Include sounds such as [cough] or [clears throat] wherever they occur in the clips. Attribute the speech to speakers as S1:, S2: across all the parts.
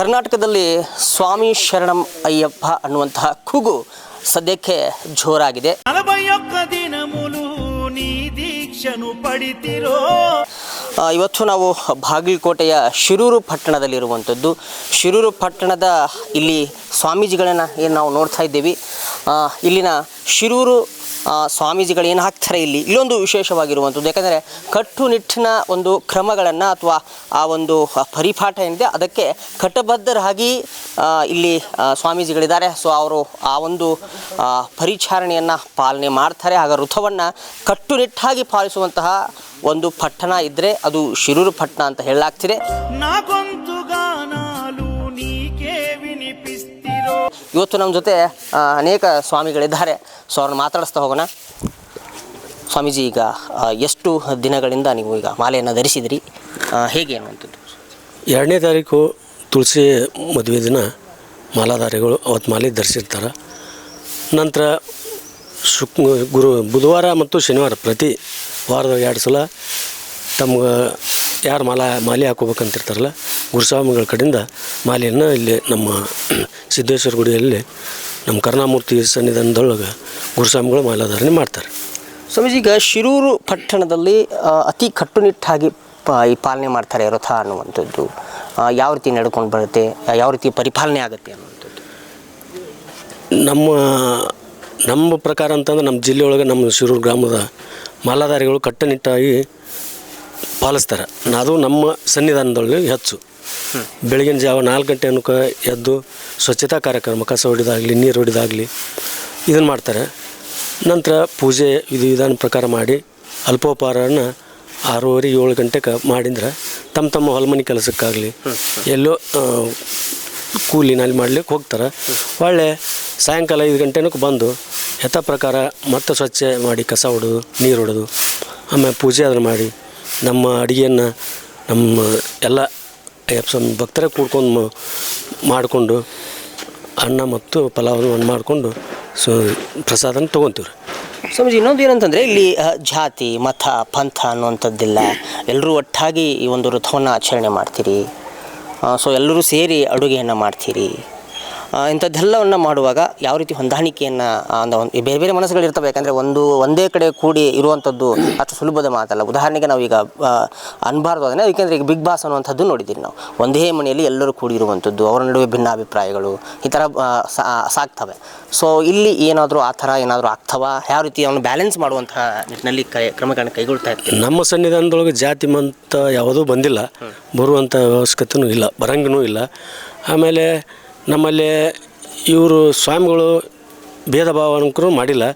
S1: ಕರ್ನಾಟಕದಲ್ಲಿ ಸ್ವಾಮಿ ಶರಣಂ ಅಯ್ಯಪ್ಪ ಅನ್ನುವಂತಹ ಕೂಗು ಸದ್ಯಕ್ಕೆ ಜೋರಾಗಿದೆ. ಇವತ್ತು ನಾವು ಬಾಗಲಕೋಟೆಯ ಶಿರೂರು ಪಟ್ಟಣದಲ್ಲಿರುವಂಥದ್ದು. ಶಿರೂರು ಪಟ್ಟಣದ ಇಲ್ಲಿ ಸ್ವಾಮೀಜಿಗಳನ್ನು ಏನು ನಾವು ನೋಡ್ತಾ ಇದ್ದೀವಿ. ಇಲ್ಲಿನ ಶಿರೂರು ಸ್ವಾಮೀಜಿಗಳು ಏನು ಹಾಕ್ತಾರೆ ಇಲ್ಲಿ? ಇಲ್ಲೊಂದು ವಿಶೇಷವಾಗಿರುವಂಥದ್ದು. ಯಾಕಂದರೆ ಕಟ್ಟುನಿಟ್ಟಿನ ಒಂದು ಕ್ರಮಗಳನ್ನು ಅಥವಾ ಆ ಒಂದು ಪರಿಪಾಠ ಏನಿದೆ, ಅದಕ್ಕೆ ಕಟ್ಟಬದ್ಧರಾಗಿ ಇಲ್ಲಿ ಸ್ವಾಮೀಜಿಗಳಿದ್ದಾರೆ. ಸೊ ಅವರು ಆ ಒಂದು ಪರಿಚಾರಣೆಯನ್ನು ಪಾಲನೆ ಮಾಡ್ತಾರೆ. ಆಗ ಋತವನ್ನು ಕಟ್ಟುನಿಟ್ಟಾಗಿ ಪಾಲಿಸುವಂತಹ ಒಂದು ಪಟ್ಟಣ ಇದ್ದರೆ ಅದು ಶಿರೂರು ಪಟ್ಟಣ ಅಂತ ಹೇಳಲಾಗ್ತಿದೆ. ಇವತ್ತು ನಮ್ಮ ಜೊತೆ ಅನೇಕ ಸ್ವಾಮಿಗಳಿದ್ದಾರೆ. ಸೊ ಅವ್ರನ್ನ ಮಾತಾಡಿಸ್ತಾ ಹೋಗೋಣ. ಸ್ವಾಮೀಜಿ, ಈಗ ಎಷ್ಟು ದಿನಗಳಿಂದ ನೀವು ಈಗ ಮಾಲೆಯನ್ನು ಧರಿಸಿದಿರಿ? ಹೇಗೆ ಅನ್ನುವಂಥದ್ದು?
S2: ಎರಡನೇ ತಾರೀಕು ತುಳಸಿ ಮದುವೆ ದಿನ. ಮಾಲಾಧಾರಿಗಳು ಅವತ್ತು ಮಾಲೆ ಧರಿಸಿರ್ತಾರೆ. ನಂತರ ಶುಕ್, ಗುರು, ಬುಧವಾರ ಮತ್ತು ಶನಿವಾರ ಪ್ರತಿ ವಾರದ ಎರಡು ಸಲ ತಮ್ಗೆ ಯಾರು ಮಾಲಾ, ಮಾಲೆ ಹಾಕೋಬೇಕಂತಿರ್ತಾರಲ್ಲ ಗುರುಸ್ವಾಮಿಗಳ ಕಡೆಯಿಂದ ಮಾಲೆಯನ್ನು ಇಲ್ಲಿ ನಮ್ಮ [clears throat] ಸಿದ್ದೇಶ್ವರ ಗುಡಿಯಲ್ಲಿ ನಮ್ಮ ಕರುಣಾಮೂರ್ತಿ ಸನ್ನಿಧಾನದೊಳಗೆ ಗುರುಸ್ವಾಮಿಗಳು ಮಾಲಾಧಾರಣೆ ಮಾಡ್ತಾರೆ.
S1: ಸ್ವಾಮೀಜಿ ಈಗ ಶಿರೂರು ಪಟ್ಟಣದಲ್ಲಿ ಅತಿ ಕಟ್ಟುನಿಟ್ಟಾಗಿ ಪ ಈ ಪಾಲನೆ ಮಾಡ್ತಾರೆ ರಥ ಅನ್ನುವಂಥದ್ದು. ಯಾವ ರೀತಿ ನಡ್ಕೊಂಡು ಬರುತ್ತೆ ಯಾವ ರೀತಿ ಪರಿಪಾಲನೆ ಆಗುತ್ತೆ ಅನ್ನುವಂಥದ್ದು?
S2: ನಮ್ಮ ನಮ್ಮ ಪ್ರಕಾರ ಅಂತಂದ್ರೆ ನಮ್ಮ ಜಿಲ್ಲೆಯೊಳಗೆ ನಮ್ಮ ಶಿರೂರು ಗ್ರಾಮದ ಮಾಲಾಧಾರಿಗಳು ಕಟ್ಟುನಿಟ್ಟಾಗಿ ಪಾಲಿಸ್ತಾರೆ. ಅದು ನಮ್ಮ ಸನ್ನಿಧಾನದೊಳಗೆ ಹೆಚ್ಚು. ಬೆಳಗಿನ ಜಾವ ನಾಲ್ಕು ಗಂಟೆ ಅನುಕ ಎದ್ದು ಸ್ವಚ್ಛತಾ ಕಾರ್ಯಕ್ರಮ ಕಸ ಹೊಡಿದಾಗಲಿ ನೀರು ಹೊಡಿದಾಗಲಿ ಇದನ್ನು ಮಾಡ್ತಾರೆ. ನಂತರ ಪೂಜೆ ವಿಧಿ ವಿಧಾನ ಪ್ರಕಾರ ಮಾಡಿ ಅಲ್ಪೋಪಹಾರನ ಆರೂವರೆ, ಏಳು ಗಂಟೆಗೆ ಮಾಡಿದ್ರೆ ತಮ್ಮ ತಮ್ಮ ಹೊಲಮನೆ ಕೆಲಸಕ್ಕಾಗಲಿ ಎಲ್ಲೋ ಕೂಲಿನಲ್ಲಿ ಮಾಡ್ಲಿಕ್ಕೆ ಹೋಗ್ತಾರೆ. ಒಳ್ಳೆ ಸಾಯಂಕಾಲ ಐದು ಗಂಟೆನೂ ಬಂದು ಯಥ ಪ್ರಕಾರ ಮತ್ತೆ ಸ್ವಚ್ಛ ಮಾಡಿ ಕಸ ಹೊಡೆದು ನೀರು ಹೊಡೆದು ಆಮೇಲೆ ಪೂಜೆ ಅದನ್ನು ಮಾಡಿ ನಮ್ಮ ಅಡುಗೆಯನ್ನು ನಮ್ಮ ಎಲ್ಲ ಅಯ್ಯಪ್ಪ ಒಂದು ಭಕ್ತರೇ ಕೂಡ್ಕೊಂಡು ಮಾಡಿಕೊಂಡು ಅನ್ನ ಮತ್ತು ಪಲಾವನ್ನು ಮಾಡಿಕೊಂಡು ಸೊ, ಪ್ರಸಾದನ ತೊಗೊತೀವ್ರಿ.
S1: ಸ್ವಾಮೀಜಿ, ಇನ್ನೊಂದು ಏನಂತಂದರೆ ಇಲ್ಲಿ ಜಾತಿ, ಮತ, ಪಂಥ ಅನ್ನುವಂಥದ್ದಿಲ್ಲ. ಎಲ್ಲರೂ ಒಟ್ಟಾಗಿ ಈ ಒಂದು ರಥವನ್ನು ಆಚರಣೆ ಮಾಡ್ತೀರಿ. ಸೊ ಎಲ್ಲರೂ ಸೇರಿ ಅಡುಗೆಯನ್ನು ಮಾಡ್ತೀರಿ. ಇಂಥದ್ದೆಲ್ಲವನ್ನು ಮಾಡುವಾಗ ಯಾವ ರೀತಿ ಹೊಂದಾಣಿಕೆಯನ್ನು ಅಂದ ಒಂದು ಬೇರೆ ಬೇರೆ ಮನಸ್ಸುಗಳು ಇರ್ತವೆ, ಯಾಕಂದರೆ ಒಂದು, ಒಂದೇ ಕಡೆ ಕೂಡಿ ಇರುವಂಥದ್ದು ಅಷ್ಟು ಸುಲಭದ ಮಾತಲ್ಲ. ಉದಾಹರಣೆಗೆ ನಾವೀಗ ಈಗ ಅನ್ಬಾರ್ದು ಅದನ್ನೇ ಯಾಕೆಂದರೆ ಈಗ ಬಿಗ್ ಬಾಸ್ ಅನ್ನುವಂಥದ್ದು ನೋಡಿದ್ದೀರಿ ನಾವು. ಒಂದೇ ಮನೆಯಲ್ಲಿ ಎಲ್ಲರೂ ಕೂಡಿರುವಂಥದ್ದು ಅವರ ನಡುವೆ ಭಿನ್ನಾಭಿಪ್ರಾಯಗಳು, ಈ ಥರ ಸಾಕ್ತವೆ ಸೊ ಇಲ್ಲಿ ಏನಾದರೂ ಆ ಥರ ಏನಾದರೂ ಆಗ್ತವ? ಯಾವ ರೀತಿ ಅವನು ಬ್ಯಾಲೆನ್ಸ್ ಮಾಡುವಂತಹ ನಿಟ್ಟಿನಲ್ಲಿ ಕೈ, ಕ್ರಮಗಳನ್ನು ಕೈಗೊಳ್ತಾ ಇರ್ತೀವಿ
S2: ನಮ್ಮ ಸನ್ನಿಧಾನದೊಳಗೆ ಜಾತಿ, ಮಂತ ಯಾವುದೂ ಬಂದಿಲ್ಲ. ಬರುವಂಥ ವ್ಯವಸ್ಥೆನೂ ಇಲ್ಲ ಬರಂಗೂ ಇಲ್ಲ. ಆಮೇಲೆ ನಮ್ಮಲ್ಲಿ ಇವರು ಸ್ವಾಮಿಗಳು ಭೇದ ಭಾವನಕರು ಮಾಡಿಲ್ಲ.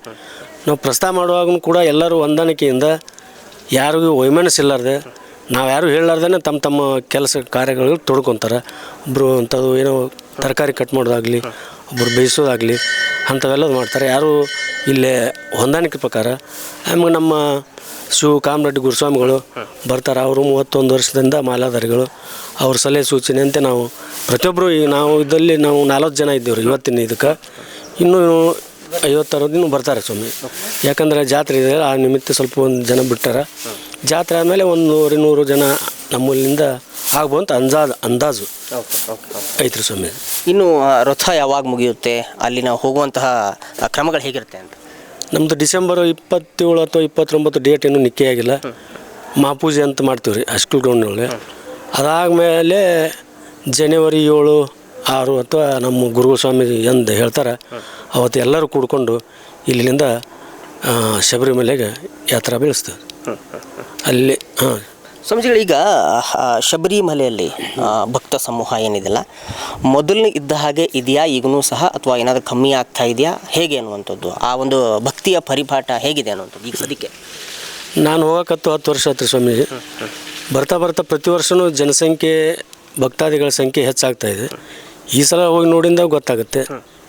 S2: ನಾವು ಪ್ರಸ್ತಾವ ಮಾಡುವಾಗೂ ಕೂಡ ಎಲ್ಲರೂ ಹೊಂದಾಣಿಕೆಯಿಂದ ಯಾರಿಗೂ ವೈಮನಸ್ಸಿಲ್ಲಾರ್ದೆ ನಾವು ಯಾರು ಹೇಳಲಾರ್ದೇ ತಮ್ಮ ತಮ್ಮ ಕೆಲಸ ಕಾರ್ಯಗಳು ತೊಡ್ಕೊತಾರೆ. ಒಬ್ಬರು ಅಂಥದ್ದು ಏನೋ ತರಕಾರಿ ಕಟ್ ಮಾಡೋದಾಗಲಿ ಒಬ್ಬರು ಬೇಯಿಸೋದಾಗಲಿ ಅಂಥವೆಲ್ಲ ಮಾಡ್ತಾರೆ. ಯಾರು ಇಲ್ಲೇ ಹೊಂದಾಣಿಕೆ ಪ್ರಕಾರ. ಆಮೇಲೆ ನಮ್ಮ ಶಿವ ಕಾಮರೆಡ್ಡಿ ಗುರುಸ್ವಾಮಿಗಳು ಬರ್ತಾರೆ. ಅವರು ಮೂವತ್ತೊಂದು ವರ್ಷದಿಂದ ಮಾಲಾಧಾರಿಗಳು. ಅವ್ರ ಸಲಹೆ ಸೂಚನೆಯಂತೆ ನಾವು ಪ್ರತಿಯೊಬ್ಬರು ಈಗ ನಾವು ಇದರಲ್ಲಿ ನಾವು ನಲ್ವತ್ತು ಜನ ಇದ್ದೇವೆ ಇವತ್ತಿನ ಇದಕ್ಕೆ. ಇನ್ನೂ ಐವತ್ತರವತ್ತು ಬರ್ತಾರೆ ಸ್ವಾಮಿ. ಯಾಕಂದರೆ ಜಾತ್ರೆ ಇದೆ, ಆ ನಿಮಿತ್ತ ಸ್ವಲ್ಪ ಒಂದು ಜನ ಬಿಟ್ಟಾರೆ. ಜಾತ್ರೆ ಆದಮೇಲೆ ಒಂದು ನೂರು ನೂರು ಜನ ನಮ್ಮಲ್ಲಿಂದ ಆಗ್ಬೋದು ಅಂದಾಜು ಅಂದಾಜು. ಐತ್ರಿ ಸ್ವಾಮಿ.
S1: ಇನ್ನು ರಥ ಯಾವಾಗ ಮುಗಿಯುತ್ತೆ? ಅಲ್ಲಿ ನಾವು ಹೋಗುವಂತಹ ಕ್ರಮಗಳು ಹೇಗಿರುತ್ತೆ ಅಂತ?
S2: ನಮ್ಮದು ಡಿಸೆಂಬರ್ ಇಪ್ಪತ್ತೇಳು ಅಥವಾ ಇಪ್ಪತ್ತೊಂಬತ್ತು ಡೇಟ್ ಏನು ನಿಕ್ಕೇ ಆಗಿಲ್ಲ. ಮಾಪೂಜೆ ಅಂತ ಮಾಡ್ತೀವಿ ರೀ ಹೈಸ್ಕೂಲ್ ಗ್ರೌಂಡ್ನೊಳಗೆ ಅದಾದಮೇಲೆ ಜನವರಿ ಏಳು ಆರು ಅಥವಾ ನಮ್ಮ ಗುರು ಸ್ವಾಮಿ ಎಂದು ಹೇಳ್ತಾರೆ. ಅವತ್ತು ಎಲ್ಲರೂ ಕೂಡ್ಕೊಂಡು ಇಲ್ಲಿಂದ ಶಬರಿಮಲೆಗೆ ಯಾತ್ರಾ ಬೆಳೆಸ್ತೇವೆ. ಅಲ್ಲಿ ಹಾಂ.
S1: ಸ್ವಾಮೀಜಿಗಳು ಈಗ ಶಬರಿಮಲೆಯಲ್ಲಿ ಭಕ್ತ ಸಮೂಹ ಏನಿದೆಯಲ್ಲ ಮೊದಲನೇ ಇದ್ದ ಹಾಗೆ ಇದೆಯಾ ಈಗಲೂ ಸಹ ಅಥವಾ ಏನಾದರೂ ಕಮ್ಮಿ ಆಗ್ತಾ ಇದೆಯಾ? ಹೇಗೆ ಅನ್ನುವಂಥದ್ದು? ಆ ಒಂದು ಭಕ್ತಿಯ ಪರಿಪಾಠ ಹೇಗಿದೆ ಅನ್ನುವಂಥದ್ದು ಈಗ ಸದ್ಯಕ್ಕೆ?
S2: ನಾನು ಹೋಗಕತ್ತು ಹತ್ತು ವರ್ಷ ಆಯ್ತು ಸ್ವಾಮೀಜಿ. ಬರ್ತಾ ಬರ್ತಾ ಪ್ರತಿ ವರ್ಷವೂ ಜನಸಂಖ್ಯೆ ಭಕ್ತಾದಿಗಳ ಸಂಖ್ಯೆ ಹೆಚ್ಚಾಗ್ತಾ ಇದೆ. ಈ ಸಲ ಹೋಗಿ ನೋಡಿದ ಗೊತ್ತಾಗುತ್ತೆ.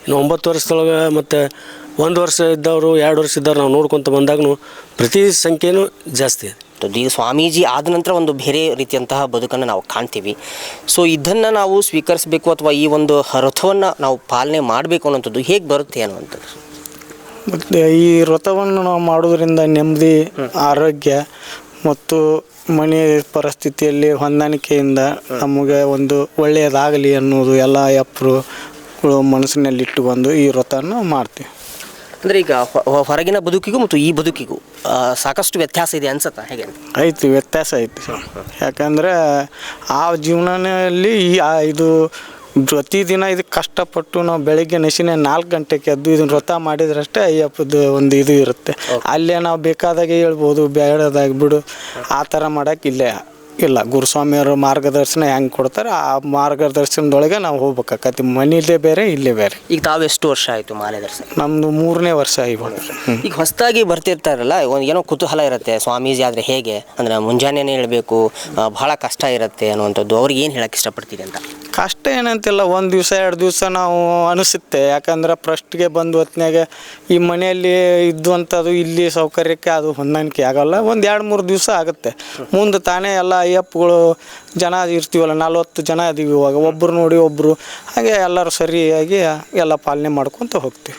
S2: ಇನ್ನು ಒಂಬತ್ತು ವರ್ಷದೊಳಗೆ ಮತ್ತು ಒಂದು ವರ್ಷ ಇದ್ದವರು ಎರಡು ವರ್ಷ ಇದ್ದವ್ರು ನಾವು ನೋಡ್ಕೊತ ಬಂದಾಗೂ ಪ್ರತಿ ಸಂಖ್ಯೆನೂ ಜಾಸ್ತಿ ಇದೆ.
S1: ಅನ್ನುವಂಥದ್ದು. ಈಗ ಸ್ವಾಮೀಜಿ ಆದ ನಂತರ ಒಂದು ಬೇರೆ ರೀತಿಯಂತಹ ಬದುಕನ್ನು ನಾವು ಕಾಣ್ತೀವಿ. ಸೊ ಇದನ್ನು ನಾವು ಸ್ವೀಕರಿಸಬೇಕು ಅಥವಾ ಈ ಒಂದು ರಥವನ್ನು ನಾವು ಪಾಲನೆ ಮಾಡಬೇಕು ಅನ್ನೋಂಥದ್ದು ಹೇಗೆ ಬರುತ್ತೆ ಅನ್ನುವಂಥದ್ದು?
S3: ಮತ್ತು ಈ ವ್ರತವನ್ನು ನಾವು ಮಾಡೋದ್ರಿಂದ ನೆಮ್ಮದಿ ಆರೋಗ್ಯ ಮತ್ತು ಮನೆ ಪರಿಸ್ಥಿತಿಯಲ್ಲಿ ಹೊಂದಾಣಿಕೆಯಿಂದ ನಮಗೆ ಒಂದು ಒಳ್ಳೆಯದಾಗಲಿ ಅನ್ನೋದು ಎಲ್ಲ ಅಪ್ಪರುಗಳು ಮನಸ್ಸಿನಲ್ಲಿ ಇಟ್ಟುಕೊಂಡು ಈ ವ್ರತವನ್ನು ಮಾಡ್ತೀವಿ.
S1: ಅಂದರೆ ಈಗ ಹೊರಗಿನ ಬದುಕಿಗೂ ಮತ್ತು ಈ ಬದುಕಿಗೂ ಸಾಕಷ್ಟು ವ್ಯತ್ಯಾಸ ಇದೆ ಅನ್ಸುತ್ತಾ? ಹೇಗೆ
S3: ಐತಿ ವ್ಯತ್ಯಾಸ ಐತಿ ಯಾಕಂದ್ರೆ ಆ ಜೀವನದಲ್ಲಿ ಈ ಆ ಇದು ಪ್ರತಿದಿನ ಇದು ಕಷ್ಟಪಟ್ಟು ನಾವು ಬೆಳಿಗ್ಗೆ ನೆಸಿನ ನಾಲ್ಕು ಗಂಟೆಗೆ ಎದ್ದು ಇದನ್ನ ವ್ರತ ಮಾಡಿದ್ರಷ್ಟೇ ಅಯ್ಯಪ್ಪದ ಒಂದು ಇದು ಇರುತ್ತೆ. ಅಲ್ಲೇ ನಾವು ಬೇಕಾದಾಗೆ ಹೇಳ್ಬೋದು ಬೇಡದಾಗಿ ಬಿಡು ಆ ಥರ ಮಾಡೋಕೆ ಇಲ್ಲೇ ಗುರುಸ್ವಾಮಿಯವ್ರ ಮಾರ್ಗದರ್ಶನ ಹೆಂಗೆ ಕೊಡ್ತಾರೆ ಆ ಮಾರ್ಗದರ್ಶನದೊಳಗೆ ನಾವು ಹೋಗ್ಬೇಕಾಕತಿ ಮನೇಲೇ ಬೇರೆ ಇಲ್ಲೇ ಬೇರೆ.
S1: ಈಗ ತಾವು ಎಷ್ಟು ವರ್ಷ ಆಯಿತು ಮಾಲೆ ದರ್ಶನ
S3: ನಮ್ಮದು ಮೂರನೇ ವರ್ಷ ಇವಾಗ
S1: ಈಗ ಹೊಸದಾಗಿ ಬರ್ತಿರ್ತಾರಲ್ಲ ಒಂದು ಏನೋ ಕುತೂಹಲ ಇರುತ್ತೆ ಸ್ವಾಮೀಜಿ ಆದರೆ ಹೇಗೆ? ಅಂದರೆ ಮುಂಜಾನೆಯೇ ಹೇಳಬೇಕು ಭಾಳ ಕಷ್ಟ ಇರುತ್ತೆ ಅನ್ನುವಂಥದ್ದು. ಅವ್ರಿಗೆ ಏನು ಹೇಳಕ್ಕೆ ಇಷ್ಟಪಡ್ತೀರಿ ಅಂತ?
S3: ಕಷ್ಟ ಏನಂತಿಲ್ಲ ಒಂದು ದಿವಸ ಎರಡು ದಿವಸ ನಾವು ಅನಿಸುತ್ತೆ. ಯಾಕಂದ್ರೆ ಫಸ್ಟ್ಗೆ ಬಂದು ಹೊತ್ನ್ಯಾಗ ಈ ಮನೆಯಲ್ಲಿ ಇದ್ದುವಂಥದ್ದು ಇಲ್ಲಿ ಸೌಕರ್ಯಕ್ಕೆ ಅದು ಹೊಂದಾಣಿಕೆ ಆಗೋಲ್ಲ. ಒಂದು ಎರಡು ಮೂರು ದಿವಸ ಆಗುತ್ತೆ. ಮುಂದೆ ತಾನೇ ಎಲ್ಲ ಅಯ್ಯಪ್ಪಗಳು ಜನ ಇರ್ತೀವಲ್ಲ ನಲ್ವತ್ತು ಜನ ಇದೀವಿ ಇವಾಗ. ಒಬ್ಬರು ನೋಡಿ ಒಬ್ಬರು ಹಾಗೆ ಎಲ್ಲರೂ ಸರಿಯಾಗಿ ಎಲ್ಲ ಪಾಲನೆ ಮಾಡ್ಕೊತ ಹೋಗ್ತೀವಿ.